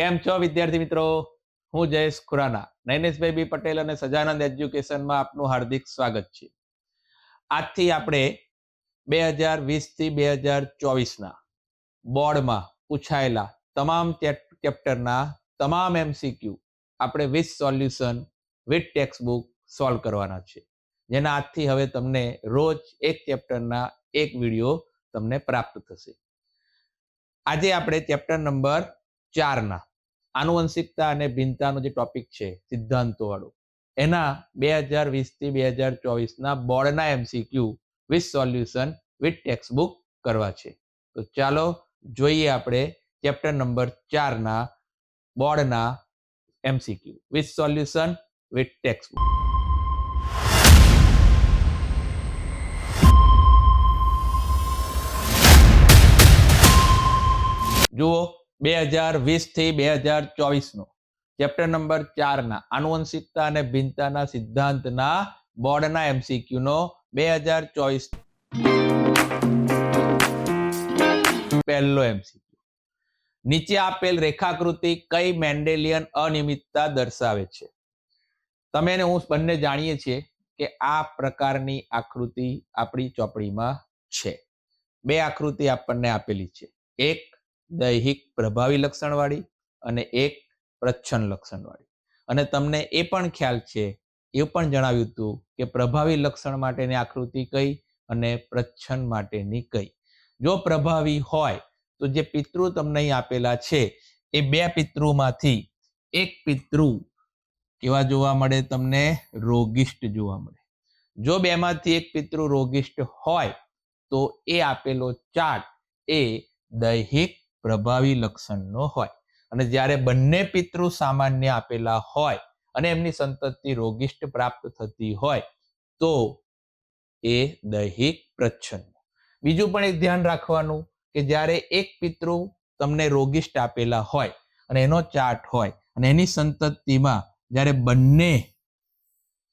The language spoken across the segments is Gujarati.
કેમ છો વિદ્યાર્થી મિત્રો? હું જયેશ ખુરાના. નૈનેશભાઈ બી પટેલ અને સજાનંદ એજ્યુકેશનમાં આપનું હાર્દિક સ્વાગત છે. આજથી આપણે બે હજાર વીસથી બે હજાર ચોવીસના બોર્ડમાં પૂછાયેલા તમામ ચેપ્ટરના તમામ એમસીક્યુ આપણે with solution, with text book solve કરવાના છે. જેના આજથી હવે તમને રોજ એક ચેપ્ટરના એક વીડિયો તમને પ્રાપ્ત થશે. આજે આપણે ચેપ્ટર નંબર ચારના આનુવંશિકતા અને ભિન્નતાનો જે ટોપિક છે સિદ્ધાંતો વાળો એના બે હજાર વીસથી બે હજાર ચોવીસના બોર્ડના MCQ with solution with text book કરવા છે. તો ચાલો જોઈએ આપણે ચેપ્ટર નંબર ચારના બોર્ડના MCQ with solution with text book જુઓ બે હજાર વીસથી બે હજાર ચોવીસનો. ચેપ્ટર નંબર ચારના, આનુવંશિકતા અને ભિન્નતાના સિદ્ધાંતના બોર્ડના એમસીક્યુનો બે હજાર ચોવીસ. પહેલો એમસીક્યુ નીચે આપેલ રેખાકૃતિ કઈ મેન્ડેલિયન અનિયમિતતા દર્શાવે છે? તમે ને હું બંને જાણીએ છીએ કે આ પ્રકારની આકૃતિ આપણી ચોપડીમાં છે. બે આકૃતિ આપણને આપેલી છે. એક દૈહિક પ્રભાવી લક્ષણવાળી અને એક પ્રચ્છન્ન લક્ષણવાળી. અને તમને એ પણ ખ્યાલ છે, એ પણ જણાવ્યું હતું કે પ્રભાવી લક્ષણ માટેની આકૃતિ કઈ અને પ્રચ્છન્ન માટેની કઈ. જો પ્રભાવી હોય, તો જે પિતૃ તમને અહીં આપેલા છે, એ બે પિતૃમાંથી એક પિતૃ કેવા જોવા મળે તમને? રોગિષ્ટ જોવા મળે. જો બેમાંથી એક પિતૃ રોગિષ્ટ હોય, તો એ આપેલો ચાર્ટ એ દૈહિક પ્રભાવી લક્ષણનો હોય. અને જ્યારે બંને પિતૃ સામાન્ય આપેલા હોય અને એમની સંતતિ રોગિષ્ટ પ્રાપ્ત થતી હોય, તો એ દૈહિક પ્રચ્છન્ન. બીજું પણ એક ધ્યાન રાખવાનું કે જ્યારે એક પિતૃ તમને રોગિષ્ટ આપેલા હોય અને એનો ચાર્ટ હોય અને એની સંતતિમાં જ્યારે બંને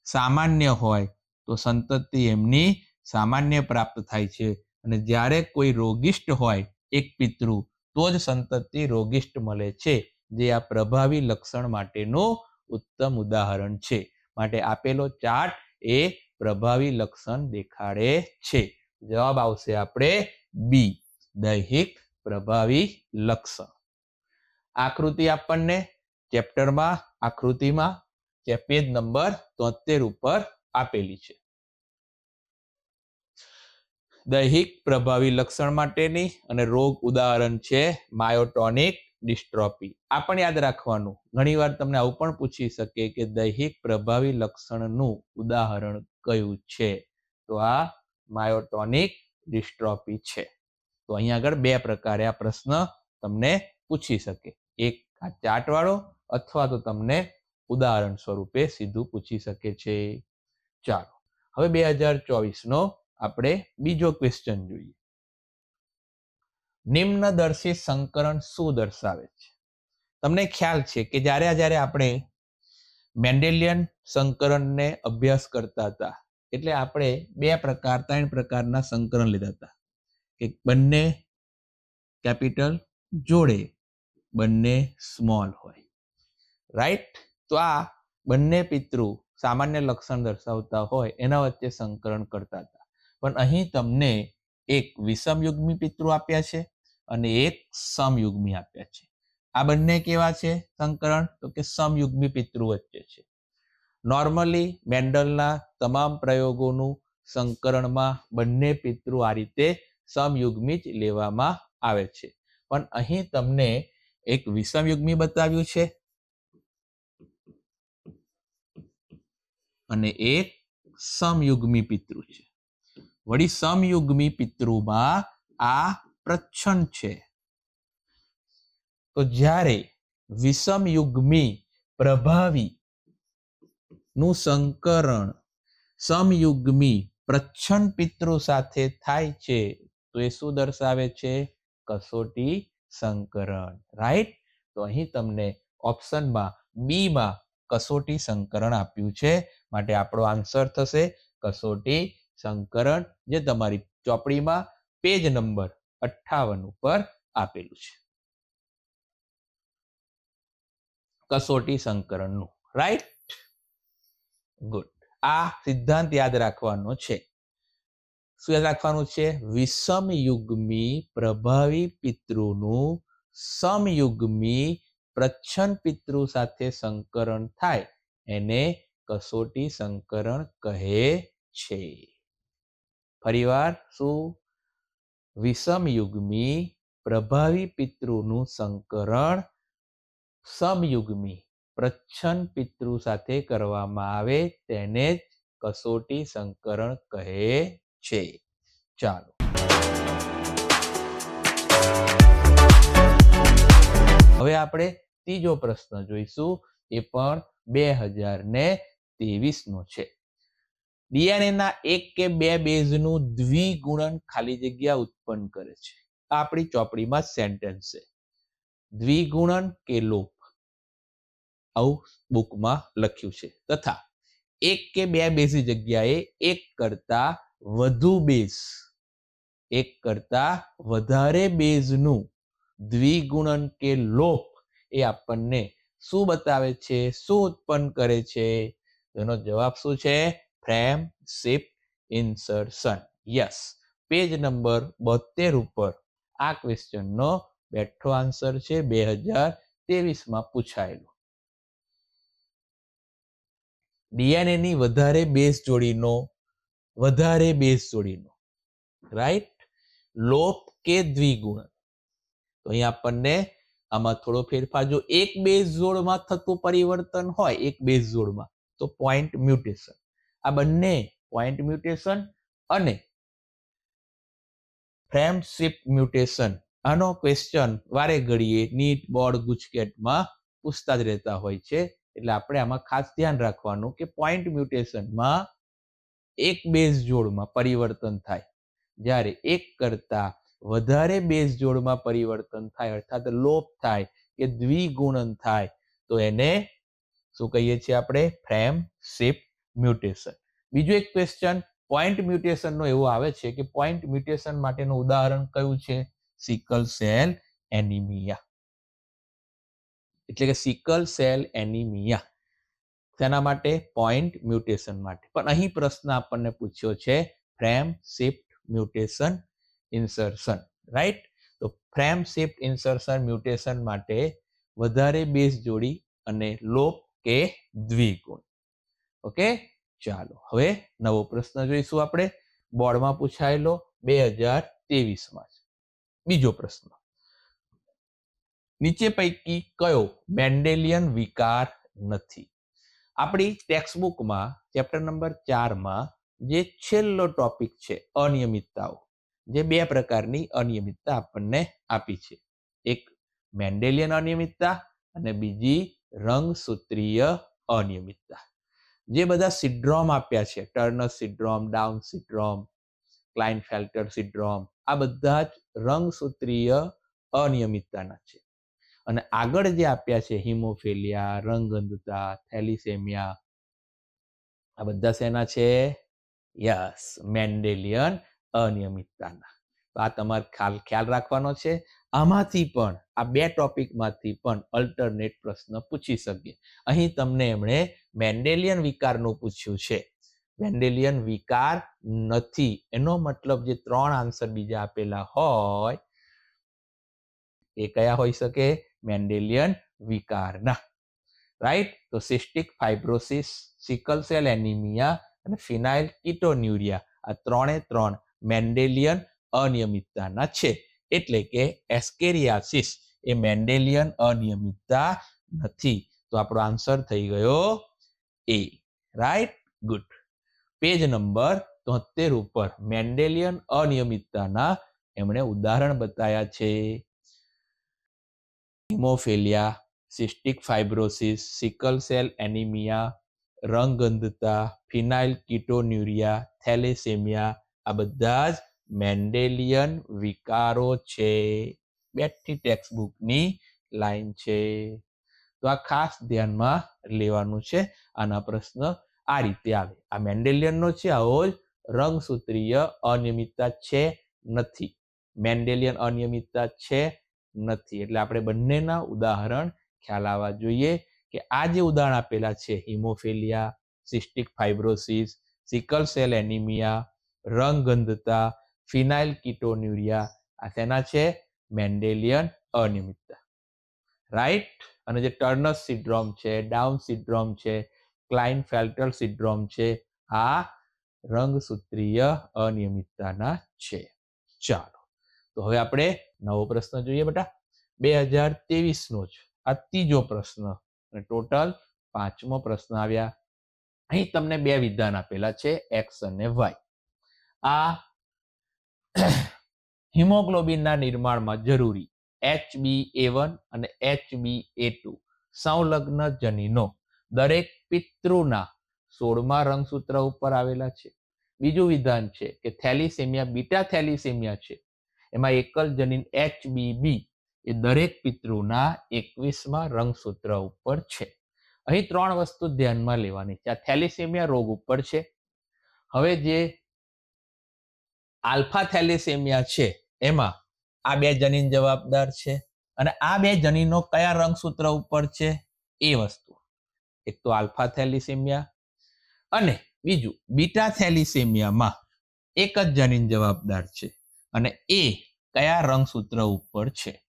સામાન્ય હોય, તો સંતતિ એમની સામાન્ય પ્રાપ્ત થાય છે. અને જ્યારે કોઈ રોગિષ્ટ હોય, એક પિતૃ તો જ સંતતિ રોગિષ્ટ મળે છે, જે આ પ્રભાવી લક્ષણ માટેનું ઉત્તમ ઉદાહરણ છે. માટે આપેલો ચાર્ટ એ પ્રભાવી લક્ષણ દેખાડે છે. જવાબ આવશે આપણે બી દૈહિક પ્રભાવી લક્ષણ. આકૃતિ આપણને ચેપ્ટરમાં, આકૃતિમાં પેજ નંબર તોતેર ઉપર આપેલી છે. દૈહિક પ્રભાવી લક્ષણ માટેની અને રોગ ઉદાહરણ છે માયોટોનિક ડિસ્ટ્રોપી આ પણ યાદ રાખવાનું. ઘણીવાર તમને આવું પણ પૂછી શકે કે દૈહિક પ્રભાવી લક્ષણનું ઉદાહરણ કયું છે? તો આ માયોટોનિક ડિસ્ટ્રોપી છે. તો અહીંયા આગળ બે પ્રકારે આ પ્રશ્ન તમને પૂછી શકે. એક આ ચાર્ટ વાળો અથવા તો તમને ઉદાહરણ સ્વરૂપે સીધું પૂછી શકે છે. ચાલો. હવે બે હજાર ચોવીસનો આપણે બીજો ક્વેશ્ચન જોઈએ. નિમ્નદર્શી સંકરણ શું દર્શાવે છે? તમને ખ્યાલ છે કે જ્યારે જ્યારે આપણે મેન્ડેલિયન સંકરણને અભ્યાસ કરતા હતા, એટલે આપણે બે પ્રકાર, ત્રણ પ્રકારના સંકરણ લીધા હતા. કે બંને કેપિટલ જોડે, બંને સ્મોલ હોય. રાઈટ તો આ બંને પિતૃ સામાન્ય લક્ષણ દર્શાવતા હોય, એના વચ્ચે સંકરણ કરતા હતા. પણ અહીં તમને એક વિષમયુગ્મી પિતૃ આપ્યા છે અને એક સમયુગ્મી આપ્યા છે. આ બંને કેવા છે સંકરણ? તો કે સમયુગ્મી પિતૃ વચ્ચે છે. નોર્મલી મેન્ડલના તમામ પ્રયોગોનું સંકરણમાં બંને પિતૃ આ રીતે સમયુગ્મી જ લેવામાં આવે છે. પણ અહીં તમને એક વિષમયુગ્મી બતાવ્યું છે. અને એક સમયુગ્મી પિતૃ છે. વળી સમયુગ્મી પિતૃમાં આ પ્રચ્છન્ન છે. તો જ્યારે વિષમયુગ્મી પ્રભાવી નું સંકરણ સમયુગ્મી પ્રચ્છન્ન પિતૃ સાથે થાય છે, તો એ શું દર્શાવે છે? કસોટી સંકરણ. રાઈટ તો અહીં તમને ઓપ્શનમાં બીમાં કસોટી સંકરણ આપ્યું છે. માટે આપણો આન્સર થશે કસોટી સંકરણ જે તમારી ચોપડીમાં પેજ નંબર અઠાવન ઉપર આપેલું છે. કસોટી સંકરણનું રાઈટ ગુડ આ સિદ્ધાંત યાદ રાખવાનો છે. શું યાદ રાખવાનું છે? વિષમ યુગ્મી પ્રભાવી પિતૃનું સમયુગ્મી પ્રચ્છન પિતૃ સાથે સંકરણ થાય. એને કસોટી સંકરણ કહે છે. ફરીવાર શું? વિષમ યુગ્મી પ્રભાવી પિતૃનું સંકરણ સમયુગ્મી પ્રચ્છન્ન પિતૃ સાથે કરવામાં આવે તેને જ કસોટી સંકરણ કહે છે. ચાલો. હવે આપણે ત્રીજો પ્રશ્ન જોઈશું. એ પણ બે હજાર ને ત્રેવીસ નો છે. ડીએનએ ના એક કે બે બેઝનું દ્વિગુણન ખાલી જગ્યા ઉત્પન્ન કરે છે. આપણી ચોપડીમાં સેન્ટેન્સ છે. દ્વિગુણન કે લોપ? આવું બુકમાં લખ્યું છે. તથા એક કે બે બેઝની જગ્યાએ એક કરતા વધુ બેઝ, એક કરતા વધારે બેઝનું દ્વિગુણન કે લોપ એ આપણને શું બતાવે છે? શું ઉત્પન્ન કરે છે? એનો જવાબ શું છે? Frame, shift, insertion. Yes. Page number બોતેર ઉપર આ ક્વેશ્ચનનો બેઠો આન્સર છે બે હજાર ત્રેવીસમાં પૂછાયેલો. ડીએનએ ની વધારે બેઝ જોડીનો, વધારે બેઝ જોડીનો. રાઈટ? લોપ કે દ્વિગુણ? તો અહીંયા આપણને આમાં થોડો ફેરફાર જો એક બેઝ જોડમાં થતું પરિવર્તન હોય, એક બેઝ જોડમાં, તો પોઈન્ટ મ્યુટેશન આ બંને પોઈન્ટ મ્યુટેશન અને ફ્રેમ શિફ્ટ મ્યુટેશન આનો ક્વેશ્ચન વારે ઘડીએ નીટ, બોર્ડ, ગુજકેટમાં પૂછતા જ રહેતા હોય છે. એટલે આપણે આમાં ખાસ ધ્યાન રાખવાનું કે પોઈન્ટ મ્યુટેશનમાં એક બેઝ જોડમાં પરિવર્તન થાય. જ્યારે એક કરતા વધારે બેઝ જોડમાં પરિવર્તન થાય, અર્થાત લોપ થાય કે દ્વિગુણન થાય, તો એને શું કહીએ છીએ આપણે? Frame shift mutation. બીજું એક ક્વેશ્ચન પોઈન્ટ મ્યુટેશનનો એવો આવે છે કે પોઈન્ટ મ્યુટેશન માટેનું ઉદાહરણ કયું છે? સિકલ સેલ એનિમિયા એટલે કે સિકલ સેલ એનિમિયા તેના માટે? પોઈન્ટ મ્યુટેશન માટે. પણ અહીં પ્રશ્ન આપણને પૂછ્યો છે frame shift mutation insertion right તો ફ્રેમ શિફ્ટ ઇન્સર્શન મ્યુટેશન માટે વધારે બેઝ જોડી અને લોપ કે દ્વિગુણ. ઓકે? ચાલો, હવે નવો પ્રશ્ન જોઈશું આપણે. બોર્ડમાં પૂછાયેલો બે હજાર ત્રેવીસમાં બીજો પ્રશ્ન. નીચે પૈકી કયો મેન્ડેલિયન વિકાર નથી? આપણી ટેક્સ્ટબુકમાં ચેપ્ટર નંબર ચારમાં જે છેલ્લો ટોપિક છે, અનિયમિતતાઓ, જે બે પ્રકારની અનિયમિતતા આપણને આપી છે. એક મેન્ડેલિયન અનિયમિતતા અને બીજી રંગસૂત્રીય અનિયમિતતા. જે બધા સિડ્રોમ આપ્યા છે, ટર્નર સિડ્રોમ ડાઉન સિડ્રોમ ક્લાઇનફેલ્ટર સિડ્રોમ આ બધા જ રંગસૂત્રીય અનિયમિતતાના છે. અને આગળ જે આપ્યા છે, હિમોફેલિયા રંગઅંધતા થેલિસેમિયા, આ બધા શેના છે? યસ, મેન્ડેલિયન અનિયમિતતાના. આ તમારે ખ્યાલ ખ્યાલ રાખવાનો છે. આમાંથી પણ, આ બે ટોપિકમાંથી પણ અલ્ટરનેટ પ્રશ્ન પૂછી શકીએ. અહીં તમને એમણે મેન્ડેલિયન વિકારનું પૂછ્યું છે. મેન્ડેલિયન વિકાર નથી. એનો મતલબ જે ત્રણ આન્સર બીજા આપેલા હોય, એ કયા હોઈ શકે? મેન્ડેલિયન વિકારના. રાઈટ તો cystic fibrosis sickle cell anaemia અને ફિનાઇલ કિટોન્યુરિયા આ ત્રણે ત્રણ મેન્ડેલિયન અનિયમિતતાના છે. એટલે કે એસ્કેરિયાસિસ એ મેન્ડેલિયન અનિયમિતતા નથી. તો આપણો આન્સર થઈ ગયો એ રાઈટ ગુડ પેજ નંબર તોતેર ઉપર મેન્ડેલિયન અનિયમિતતાના એમણે ઉદાહરણ બતાવ્યા છે. Haemophilia, cystic fibrosis, sickle cell anaemia, રંગગંધતા, ફિનાઇલ કિટોન્યુરિયા, થેલેસેમિયા આ બધા જ મેન્ડેલિયન વિકારો છે. બેઠી ટેક્સ્ટબુકની લાઈન છે. તો આ ખાસ ધ્યાનમાં લેવાનું છે. આના પ્રશ્ન આ રીતે આવે. આ મેન્ડેલિયનનો છે આવો જ રંગસૂત્રીય અનિયમિતતા છે નથી. મેન્ડેલિયન અનિયમિતતા છે નથી. એટલે આપણે બંનેના ઉદાહરણ ખ્યાલ આવવા જોઈએ કે આ જે ઉદાહરણ આપેલા છે, haemophilia cystic fibrosis sickle cell anaemia રંગગંધતા ફિનાઇલ કિટોન્યુરિયા. આ શેના છે? મેન્ડેલિયન અનિયમિતતા રાઈટ અને જે ટર્નસ સિન્ડ્રોમ છે, ડાઉન સિન્ડ્રોમ છે ક્લાઇન ફેલ્ટર સિન્ડ્રોમ છે, આ રંગસૂત્રીય અનિયમિતતાના છે. ચાલો, તો હવે આપણે નવો પ્રશ્ન જોઈએ બેટા. બે હજાર નો જ આ ત્રીજો પ્રશ્ન. અને ટોટલ પાંચમો પ્રશ્ન આવ્યા. અહીં તમને બે વિધાન આપેલા છે, એક્સ અને વાય. આ હિમોગ્લોબિનના નિર્માણમાં જરૂરી એચબી એ વન અને એચબી એ ટુ સંલગ્ન જનીનો દરેક પિતૃના સોળમા રંગસૂત્ર ઉપર આવેલા છે. બીજું વિધાન છે કે થેલિસેમિયા, બીટા થેલિસેમિયા છે. એમાં એકલ જનીન એચબીબી એ દરેક પિતૃના એકવીસમાં રંગસૂત્ર ઉપર છે. અહીં ત્રણ વસ્તુ ધ્યાનમાં લેવાની છે. આ થેલિસેમિયા રોગ ઉપર છે. હવે જે આલ્ફા થેલિસેમિયા છે. એમાં આ બે જનીન જવાબદાર છે. અને આ બે જનીનો કયા રંગસૂત્ર ઉપર છે? એ વસ્તુ. એક તો આલ્ફા થેલિસેમિયા અને બીજું બીટા થેલિસેમિયામાં એક જ જનીન જવાબદાર છે. અને એ કયા રંગસૂત્ર ઉપર છે?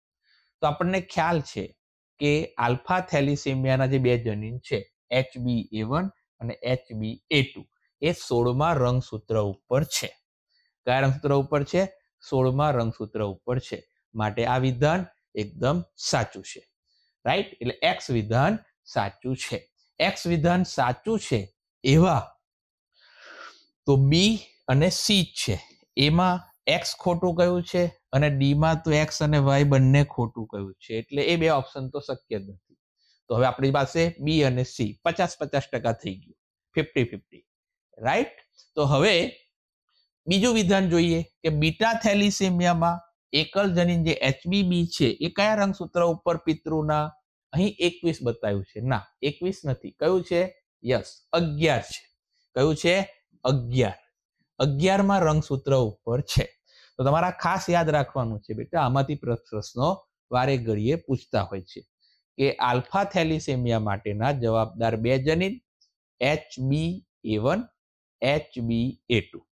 તો આપણને ખ્યાલ છે કે આલ્ફા થેલિસેમિયાના જે બે જનીન છે એચબી એ વન અને એચબી એ ટુ, એ સોળમાં રંગસૂત્ર ઉપર છે. કયા રંગસૂત્ર ઉપર છે? સોળમાં રંગસૂત્ર ઉપર છે. માટે આ વિધાન એકદમ સાચું છે. રાઈટ એટલે એક્સ વિધાન સાચું છે. એક્સ વિધાન સાચું છે એવા તો બી અને સી છે. એમાં એક્સ ખોટું કયું છે અને ડીમાં તો એક્સ અને વાય બંને ખોટું કયું છે. એટલે એ બે ઓપ્શન તો શક્ય જ નથી. તો હવે આપણી પાસે બી અને સી પચાસ પચાસ ટકા થઈ ગયું. ફિફ્ટી ફિફ્ટી રાઈટ તો હવે બીજું વિધાન જોઈએ કે બીટા થેલિસેમિયામાં એકલ જનીન જે એચબીબી છે, એ કયા રંગસૂત્ર ઉપર પિતૃના? અહીં એકવીસ બતાવ્યું છે. ના, એકવીસ નથી. કયું છે? યસ, અગિયાર છે. કયું છે? અગિયાર. અગિયારમાં રંગસૂત્ર ઉપર છે. તો તમારા ખાસ યાદ રાખવાનું છે બેટા, આમાંથી પ્ર- પ્રશ્નો વારે ઘડીએ પૂછતા હોય છે કે આલ્ફા થેલિસેમિયા માટેના જવાબદાર બે જનીન H B A one H B A two.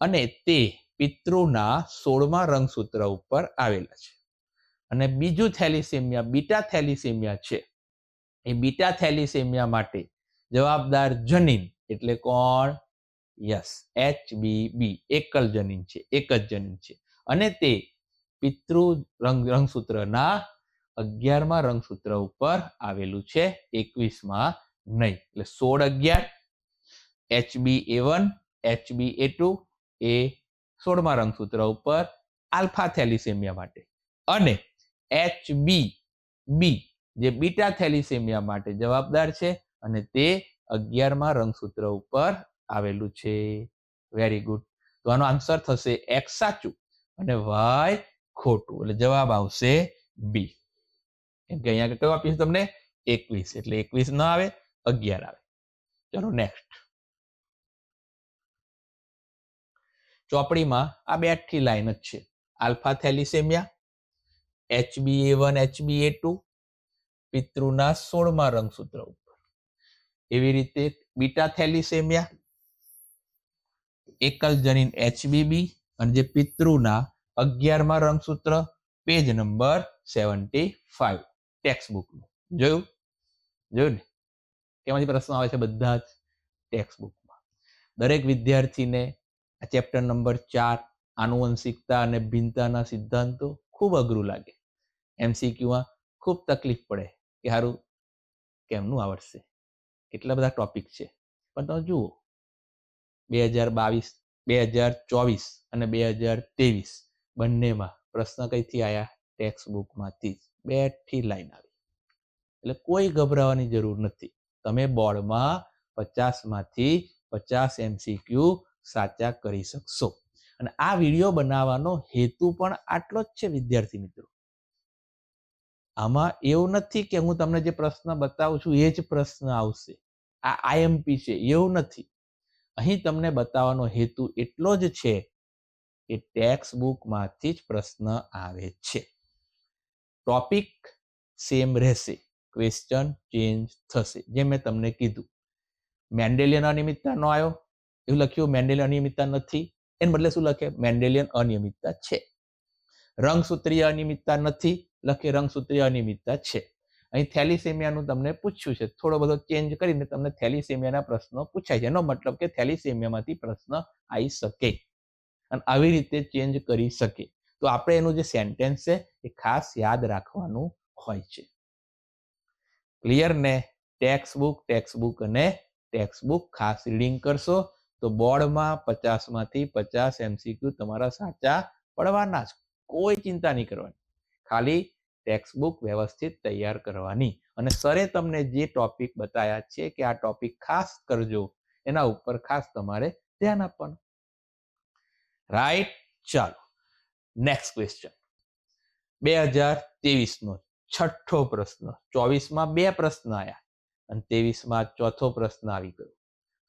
અને તે પિતૃના સોળમા રંગસૂત્ર ઉપર આવેલા છે. અને બીજું થેલિસેમિયા, બીટા થેલિસેમિયા છે. એ બીટા થેલિસેમિયા માટે જવાબદાર જનીન એટલે કોણ? યસ, એચ બી એકલ જનીન છે, એક જ જનીન છે. અને તે પિતૃ રંગ, રંગસૂત્રના અગિયારમા રંગસૂત્ર ઉપર આવેલું છે, એકવીસમાં નહીં. એટલે સોળ અગિયાર, H B A one, H B A two એ સોળમા રંગસૂત્ર ઉપર આલ્ફા થેલિસેમિયા માટે. અને એચ બી બી જે બીટા થેલિસેમિયા માટે જવાબદાર છે અને તે અગિયારમા રંગસૂત્ર ઉપર આવેલું છે. વેરી ગુડ તો આનો આન્સર થશે એક્સ સાચું અને વાય ખોટું. એટલે જવાબ આવશે બી કેમ કે અહીંયા કયો આપીશ તમને? એકવીસ. એટલે એકવીસ ન આવે, અગિયાર આવે. ચલો નેક્સ્ટ ચોપડીમાં આ બે આઠી લાઈન જ છે. Alpha thalassaemia HB A one HB A two, પિતૃના સોળમા રંગસૂત્ર ઉપર. એવી રીતે બીટા થેલિસેમિયા, એકલ જનીન એચબીબી અને જે પિતૃના અગિયારમા રંગસૂત્ર, page number seventy five text બુકનું જોયું? જોયું ને? કેમાંથી પ્રશ્નો આવે છે બધા જ ટેક્સ્ટ બુકમાં દરેક વિદ્યાર્થીને આ ચેપ્ટર નંબર ચાર, આનુવંશિકતા અને ભિન્નતાના સિદ્ધાંતો ખૂબ અઘરું લાગે. એમસીક્યુમાં ખૂબ તકલીફ પડે કે સારું કેમનું આવડશે? કેટલા બધા ટોપિક છે? પણ તમે જુઓ, બે હજાર બાવીસ, બે હજાર ચોવીસ અને બે હજાર ત્રેવીસ બંનેમાં પ્રશ્ન કઈથી આયા? ટેક્સ્ટ બુકમાંથી જ બેઠી લાઈન આવી. એટલે કોઈ ગભરાવાની જરૂર નથી. તમે બોર્ડમાં પચાસમાંથી પચાસ એમસીક્યુ સાચા કરી શકશો. અને આ વીડિયો બનાવવાનો હેતુ પણ આટલો જ છે, વિદ્યાર્થી મિત્રો. આમાં એવું નથી કે હું તમને જે પ્રશ્ન બતાવું છું, એ જ પ્રશ્ન આવશે. આ આઈએમપી છે, એવું નથી. અહીં તમને બતાવવાનો હેતુ એટલો જ છે કે ટેક્સ બુકમાંથી જ પ્રશ્ન આવે છે. ટોપિક સેમ રહેશે. ક્વેશ્ચન ચેન્જ થશે. જે મેં તમને કીધું. મેન્ડેલિયન અનિયમિતતા નો આવ્યો. એવું લખ્યું, મેન્ડેલિયન અનિયમિતતા નથી. એને બદલે શું લખે? મેન્ડેલિયન અનિયમિતતા છે. રંગસૂત્રીય અનિયમિતતા નથી. લખે, રંગસૂત્રીય અનિયમિતતા છે. અહીં થેલિસેમિયાનું તમને પૂછ્યું છે. થોડો બધો ચેન્જ કરીને તમને થેલિસેમિયાના પ્રશ્નો પૂછાય છે. એનો મતલબ કે થેલિસેમિયામાંથી પ્રશ્ન આવી શકે. અને આવી રીતે ચેન્જ કરી શકે. તો આપણે એનું જે સેન્ટેન્સ છે, એ ખાસ યાદ રાખવાનું હોય છે. ક્લિયર ને? ટેક્સ્ટ બુક ટેક્સ્ટ બુક અને ટેક્સ્ટ બુક ખાસ રીડિંગ કરશો. તો બોર્ડમાં પચાસમાંથી પચાસ એમસીક્યુ તમારા સાચા પડવાના જ. કોઈ ચિંતા નહીં કરવાની. ખાલી ટેક્સ્ટબુક વ્યવસ્થિત તૈયાર કરવાની. અને સરે તમને જે ટોપિક બતાવ્યા છે કે આ ટોપિક ખાસ કરજો, એના ઉપર ખાસ તમારે ધ્યાન આપવાનું. રાઈટ, ચાલો. Next question. બે હજાર તેવીસનો છઠ્ઠો પ્રશ્ન. ચોવીસમાં બે પ્રશ્ન આવ્યા અને તેવીસમાં ચોથો પ્રશ્ન આવી ગયો.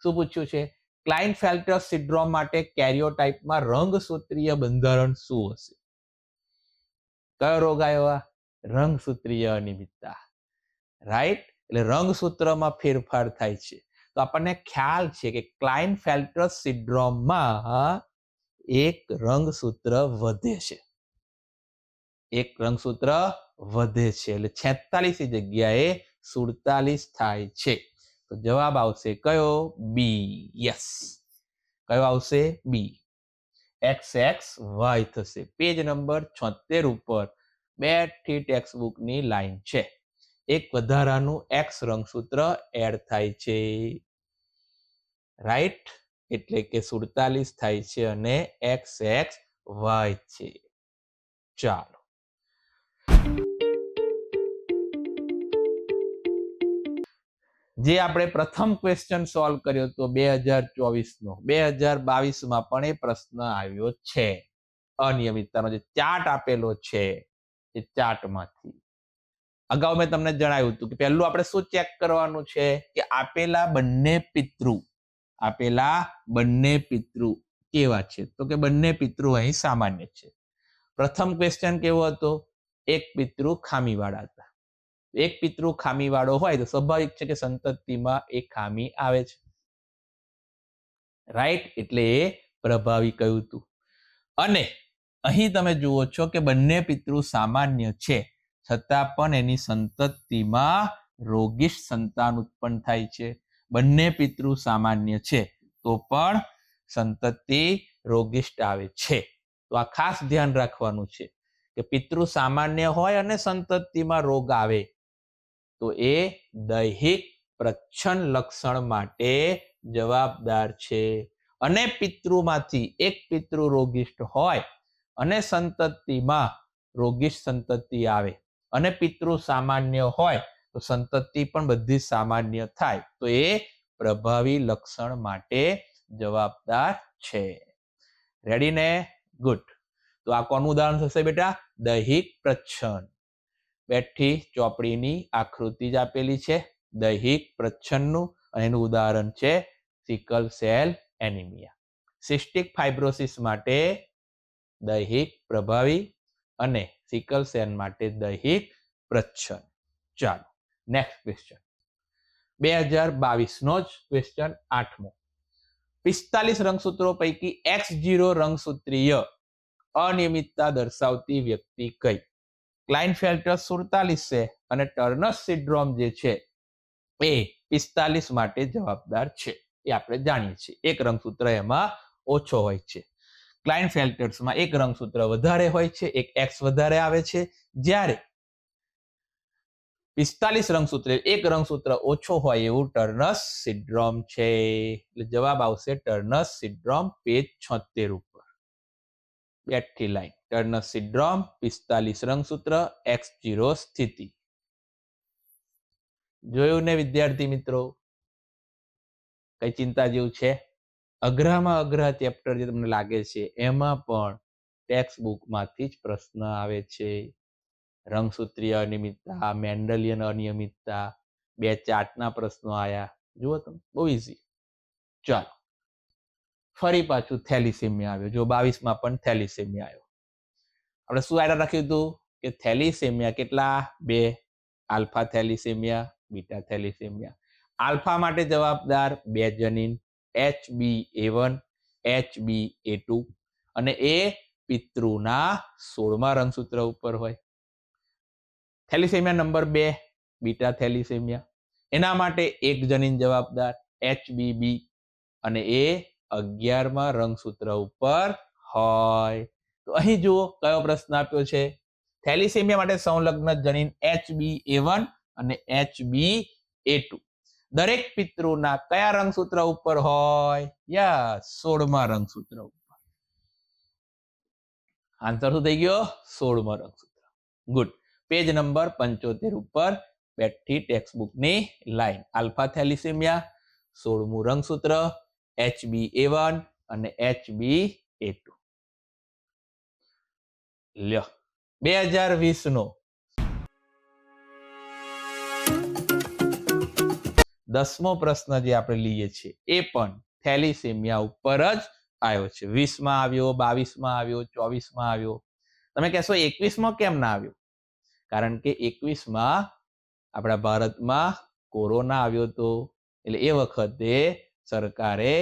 શું પૂછ્યું છે? ક્લાઇનફેલ્ટર સિન્ડ્રોમ માટે કેરિયોટાઇપમાં રંગસૂત્રીય બંધારણ શું હશે? કયો રોગ આવ્યો આ? રંગસૂત્રીય અનિયમિતતા. રાઈટ એટલે રંગસૂત્રમાં ફેરફાર થાય છે. તો આપણને ખ્યાલ છે કે ક્લાઇનફેલ્ટર સિન્ડ્રોમમાં એક રંગસૂત્ર વધે છે. એક રંગસૂત્ર વધે છે. એટલે છેતાલીસ જગ્યાએ સુડતાલીસ થાય છે. જવાબ આવશે કયો? બી યસ કયો આવશે? બી એક્સ એક્સ વાય થશે. પેજ નંબર છોતેર ઉપર. બેથી ટેક્સ્ટ બુકની લાઈન છે. એક વધારાનું એક્સ રંગસૂત્ર એડ થાય છે. રાઈટ એટલે કે સુડતાલીસ થાય છે અને એક્સ એક્સ વાય છે. ચાલો. જે આપણે પ્રથમ ક્વેશ્ચન સોલ્વ કર્યો હતો બે હજાર ચોવીસ નો બે હજાર બાવીસમાં પણ એ પ્રશ્ન આવ્યો છે. અનિયમિતતાનો જે ચાર્ટ આપેલો છે એ ચાર્ટમાંથી અગાઉ મેં તમને જણાવ્યું હતું કે પહેલું આપણે શું ચેક કરવાનું છે કે આપેલા બંને પિતૃ, આપેલા બંને પિતૃ કેવા છે? તો કે બંને પિતૃ અહીં સામાન્ય છે. પ્રથમ ક્વેશ્ચન કેવો હતો? એક પિતૃ ખામીવાળા એક પિતૃ ખામી વાળો હોય તો સ્વાભાવિક છે કે સંતતિમાં એ ખામી આવે છે. રાઈટ એટલે એ પ્રભાવી કહ્યું હતું અને અહીં તમે જુઓ છો કે બંને પિતૃ સામાન્ય છે, છતાં પણ એની સંતતિમાં રોગીશ સંતાન ઉત્પન્ન થાય છે. બંને પિતૃ સામાન્ય છે, તો પણ સંતતિ રોગિષ્ટ આવે છે. તો આ ખાસ ધ્યાન રાખવાનું છે કે પિતૃ સામાન્ય હોય અને સંતતિમાં રોગ આવે. તો એ દૈહિક પ્રચ્છન્ન લક્ષણ માટે જવાબદાર છે. અને પિતૃમાંથી એક પિતૃ રોગિષ્ટ હોય અને સંતતિમાં રોગિષ્ટ સંતતિ આવે અને પિતૃ સામાન્ય હોય તો સંતતિ પણ બધી સામાન્ય થાય તો એ પ્રભાવી લક્ષણ માટે જવાબદાર છે. રેડી ને? ગુડ તો આ કોનું ઉદાહરણ થશે બેટા? દૈહિક પ્રચ્છન્ન બેઠી ચોપડીની આકૃતિ જ આપેલી છે. દૈહિક પ્રચ્છન્નનું અને એનું ઉદાહરણ છે sickle cell anaemia. Cystic fibrosis માટે દૈહિક પ્રભાવી અને સિકલ સેલ માટે દૈહિક પ્રચ્છન્ન ચાલો નેક્સ્ટ ક્વેશ્ચન બે હજાર બાવીસનો જ ક્વેશ્ચન આઠમો. પિસ્તાલીસ રંગસૂત્રો પૈકી એક્સ જીરો રંગસૂત્રીય અનિયમિતતા દર્શાવતી વ્યક્તિ કઈ? ક્લાઇનફેલ્ટર સુડતાલીસ છે અને ટર્નસ સિન્ડ્રોમ જે છે એ પિસ્તાલીસ માટે જવાબદાર છે. એ આપણે જાણીએ છીએ. એક રંગસૂત્ર એમાં ઓછો હોય છે. ક્લાઇનફેલ્ટર્સમાં એક રંગસૂત્ર વધારે હોય છે, એક એક્સ વધારે આવે છે. જ્યારે પિસ્તાલીસ રંગસૂત્ર, એક રંગસૂત્ર ઓછો હોય એવું ટર્નસ સિન્ડ્રોમ છે. એટલે જવાબ આવશે ટર્નસ સિન્ડ્રોમ પેજ છોતેર ઉપર. બેઠી લાઈન ટર્નસ સિડ્રોમ પિસ્તાલીસ રંગસૂત્ર એક્સ જીરો સ્થિતિ. જોયું ને વિદ્યાર્થી મિત્રો? કઈ ચિંતા જેવું છે? અઘરામાં અઘરા ચેપ્ટર જે તમને લાગે છે, એમાં પણ ટેક્સ્ટ બુકમાંથી જ પ્રશ્ન આવે છે. રંગસૂત્રીય અનિયમિતતા, મેન્ડલિયન અનિયમિતતા, બે ચાર્ટના પ્રશ્નો આયા. જુઓ તમે, બહુ ઇઝી ચાલો, ફરી પાછું થેલિસેમિયા આવ્યો. જો બાવીસમાં પણ થેલિસેમિયા આવ્યો. આપણે શું આઈડિયા રાખ્યું હતું? કે થેલિસેમિયા કેટલા? બે. Alpha thalassaemia beta thalassaemia alpha માટે જવાબદાર બે જનીન. H B A one H B A two અને એ પિતૃના સોળમા રંગસૂત્ર ઉપર હોય. થેલિસેમિયા નંબર બે, બીટા થેલિસેમિયા એના માટે એક જનીન જવાબદાર એચ બી અને એ અગિયારમા રંગસૂત્ર ઉપર હોય. તો અહીં જુઓ કયો પ્રશ્ન આપ્યો છે. થેલિસેમિયા માટે સંલગ્ન જનીન એચ બી એ વન અને એચ બી એ ટુ. દરેક પિતૃના કયા રંગસૂત્ર ઉપર હોય? યા સોળમા રંગસૂત્ર ઉપર. આન્સર શું થઈ ગયો? સોળમા રંગસૂત્ર. ગુડ પેજ નંબર પંચોતેર ઉપર બેઠી ટેક્સ્ટ બુકની લાઈન આલ્ફા થેલિસેમિયા સોળમું રંગસૂત્ર એચ બી એ વન અને એચ બી લ્યો. બે હજાર વીસ નો દસમો પ્રશ્ન જે આપણે લઈએ છીએ, એ પણ થેલિસેમિયા ઉપર જ આવ્યો છે. વીસમાં આવ્યો, બાવીસમાં આવ્યો, ચોવીસમાં આવ્યો. તમે કહેશો એકવીસમાં કેમ ના આવ્યો? કારણ કે એકવીસમાં આપણા ભારતમાં કોરોના આવ્યો હતો. એટલે એ વખતે સરકારે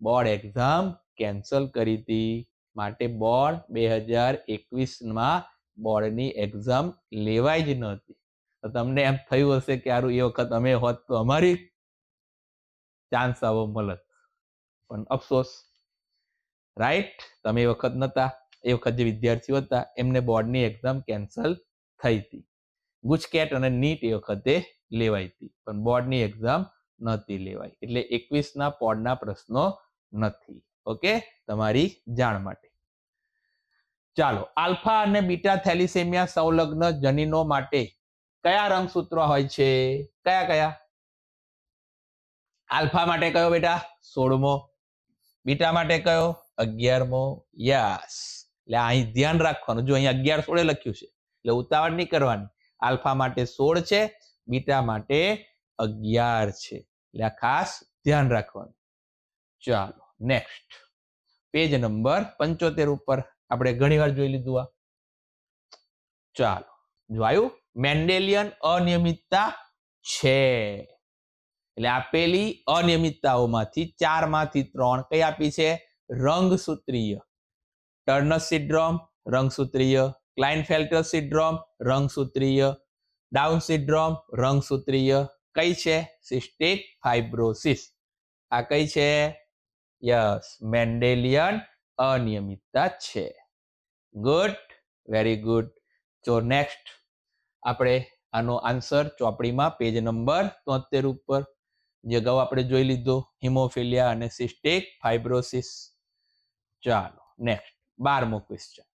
બોર્ડ એક્ઝામ કેન્સલ કરી હતી. માટે બોર્ડ બે હજાર એકવીસમાં બોર્ડની એક્ઝામ લેવાય જ નહોતી. તો તમને એમ થયું હશે કે આરું એ વખત અમે હોત તો અમારી ચાન્સ આવો મળત. પણ અફસોસ. રાઈટ તમે એ વખત નતા. એ વખત જે વિદ્યાર્થીઓ હતા, એમને બોર્ડની એક્ઝામ કેન્સલ થઈ હતી. ગુજકેટ અને નીટ એ વખતે લેવાઈ હતી. પણ બોર્ડની એક્ઝામ નહોતી લેવાય એટલે એકવીસના પોડના પ્રશ્નો નથી. ઓકે? તમારી જાણ માટે. ચાલો, આલ્ફા અને બીટા થેલિસેમિયા સંલગ્ન જનીનો માટે કયા રંગસૂત્રો હોય છે? કયા કયા? આલ્ફા માટે કયો બેટા? સોળમો. બીટા માટે કયો? અગિયારમો. યસ. એટલે અહીં ધ્યાન રાખવાનું. જો અહીં અગિયાર સોળે લખ્યું છે, એટલે ઉતાવળ નહીં કરવાની. આલ્ફા માટે સોળ છે, બીટા માટે અગિયાર છે. એટલે ખાસ ધ્યાન રાખવાનું. ચાલો. નેક્સ્ટ પેજ નંબર પંચોતેર ઉપર આપણે ઘણી વાર જોઈ લીધું આ. ચાલો, જોયું? મેન્ડેલિયન અનિયમિતતા છે. એટલે આપેલી અનિયમિતતાઓમાંથી ચારમાંથી ત્રણ કઈ આપી છે? રંગસૂત્રીય. ટર્નસ સિડ્રોમ રંગસૂત્રીય. ક્લાઇનફેલ્ટર સિડ્રોમ રંગસૂત્રીય. ડાઉન સિડ્રોમ રંગસૂત્રીય. કઈ છે? સિસ્ટિક ફાઇબ્રોસિસ આ કઈ છે? યસ, મેન્ડેલિયન અનિયમિતતા છે. Good, very good. જો નેક્સ્ટ આપણે આનો આન્સર ચોપડીમાં પેજ નંબર તોતેર ઉપર જે અગાઉ આપણે જોઈ લીધો, હિમોફિલિયા અને સિસ્ટિક ફાઇબ્રોસિસ. ચાલો, નેક્સ્ટ, બારમો ક્વેશ્ચન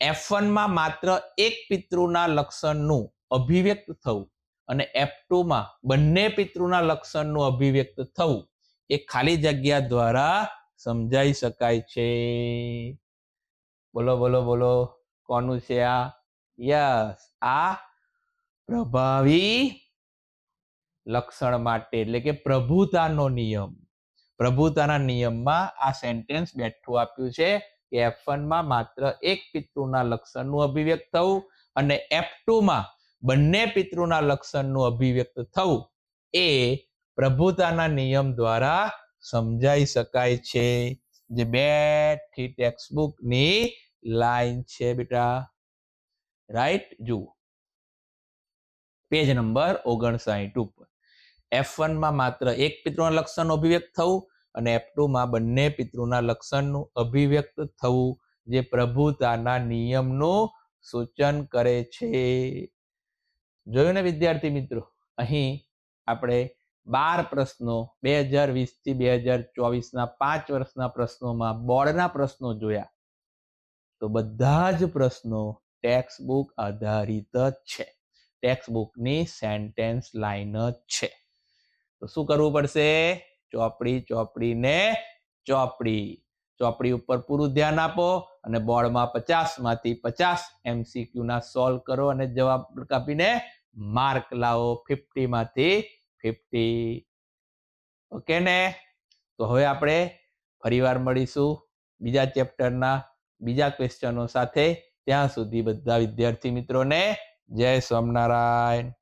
એફમાં માત્ર એક પિતૃના લક્ષણનું અભિવ્યક્ત થવું અને એફ ટુમાં બંને પિતૃના લક્ષણનું અભિવ્યક્ત થવું એ ખાલી જગ્યા દ્વારા સમજાઈ શકાય છે. બોલો બોલો બોલો. કોનું છે આ? યસ, આ પ્રભાવી લક્ષણ માટે, એટલે કે પ્રભુતાનો નિયમ. પ્રભુતાના નિયમમાં આ સેન્ટેન્સ બેઠું આપ્યું છે કે એફમાં માત્ર એક પિતૃના લક્ષણનું અભિવ્યક્ત થવું અને એફમાં બંને પિતૃના લક્ષણનું અભિવ્યક્ત થવું એ પ્રભુતાના નિયમ દ્વારા સમજાઈ શકાય છે. જે બેઠી ટેક્સ્ટબુકની લાઈન છે બેટા. રાઈટ જુઓ. પેજ નંબર ઓગણસાઠ ઉપર. એફમાં માત્ર એક પિતૃના લક્ષણનું અભિવ્યક્ત થવું અને એફમાં બંને પિતૃના લક્ષણનું અભિવ્યક્ત થવું જે પ્રભુતાના નિયમનું સૂચન કરે છે. જોયું ને વિદ્યાર્થી મિત્રો? અહીં આપણે બાર પ્રશ્નો બે હજાર વીસથી બે હજાર ચોવીસના પાંચ વર્ષના પ્રશ્નોમાં બોર્ડના પ્રશ્નો જોયા. તો બધા જ પ્રશ્નો ટેક્સ બુક આધારિત જ છે. ટેક્સ બુકની સેન્ટેન્સ લાઈન જ છે. તો શું કરવું પડશે? ચોપડી ચોપડી ને ચોપડી. ચોપડી ઉપર પૂરું ધ્યાન આપો અને બોર્ડમાં પચાસમાંથી પચાસ એમસીક્યુ ના સોલ્વ કરો અને જવાબ કાપીને માર્ક લાવો ફિફ્ટી માંથી ફિફ્ટી ઓકે ને? તો હવે આપણે ફરીવાર મળીશું બીજા ચેપ્ટરના બીજા ક્વેશ્ચનો સાથે. ત્યાં સુધી બધા વિદ્યાર્થી મિત્રોને જય સ્વામિનારાયણ.